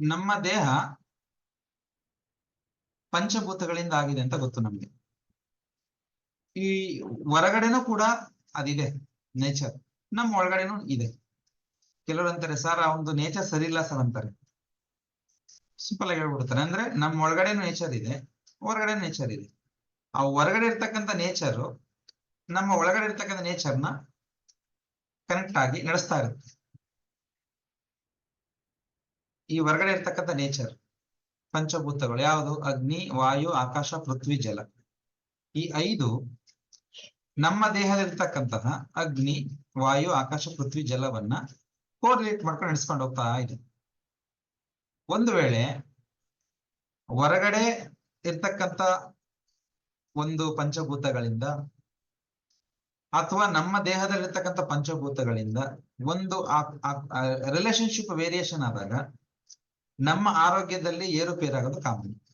ನಮ್ಮ ದೇಹ ಪಂಚಭೂತಗಳಿಂದ ಆಗಿದೆ ಅಂತ ಗೊತ್ತು ನಮ್ಗೆ. ಈ ಹೊರಗಡೆನೂ ಕೂಡ ಅದಿದೆ ನೇಚರ್ ನಮ್ಮ ಒಳಗಡೆನೂ ಇದೆ. ಕೆಲವರು ಅಂತಾರೆ ಸರ್, ಆ ಒಂದು ನೇಚರ್ ಸರಿ ಇಲ್ಲ ಸರ್ ಅಂತಾರೆ. ಸಿಂಪಲ್ ಆಗಿ ಹೇಳ್ಬಿಡ್ತಾರೆ. ಅಂದ್ರೆ ನಮ್ಮ ಒಳಗಡೆನೂ ನೇಚರ್ ಇದೆ, ಹೊರಗಡೆ ನೇಚರ್ ಇದೆ. ಆ ಹೊರಗಡೆ ಇರ್ತಕ್ಕಂಥ ನೇಚರು ನಮ್ಮ ಒಳಗಡೆ ಇರ್ತಕ್ಕಂಥ ನೇಚರ್ನ ಕನೆಕ್ಟ್ ಆಗಿ ನಡೆಸ್ತಾ ಇರುತ್ತೆ. ಈ ಹೊರಗಡೆ ಇರ್ತಕ್ಕಂಥ ನೇಚರ್ ಪಂಚಭೂತಗಳು ಯಾವುದು? ಅಗ್ನಿ, ವಾಯು, ಆಕಾಶ, ಪೃಥ್ವಿ, ಜಲ. ಈ ಐದು ನಮ್ಮ ದೇಹದಲ್ಲಿರ್ತಕ್ಕಂತಹ ಅಗ್ನಿ, ವಾಯು, ಆಕಾಶ, ಪೃಥ್ವಿ, ಜಲವನ್ನ ಕೋರ್ಡಿನೇಟ್ ಮಾಡ್ಕೊಂಡು ನಡೆಸ್ಕೊಂಡು ಹೋಗ್ತಾ ಇದೆ. ಒಂದು ವೇಳೆ ಹೊರಗಡೆ ಇರ್ತಕ್ಕಂಥ ಒಂದು ಪಂಚಭೂತಗಳಿಂದ ಅಥವಾ ನಮ್ಮ ದೇಹದಲ್ಲಿರ್ತಕ್ಕಂಥ ಪಂಚಭೂತಗಳಿಂದ ಒಂದು ರಿಲೇಶನ್ಶಿಪ್ ವೇರಿಯೇಷನ್ ಆದಾಗ ನಮ್ಮ ಆರೋಗ್ಯದಲ್ಲಿ ಏರುಪೇರಾಗೋದು ಕಾಮನ್.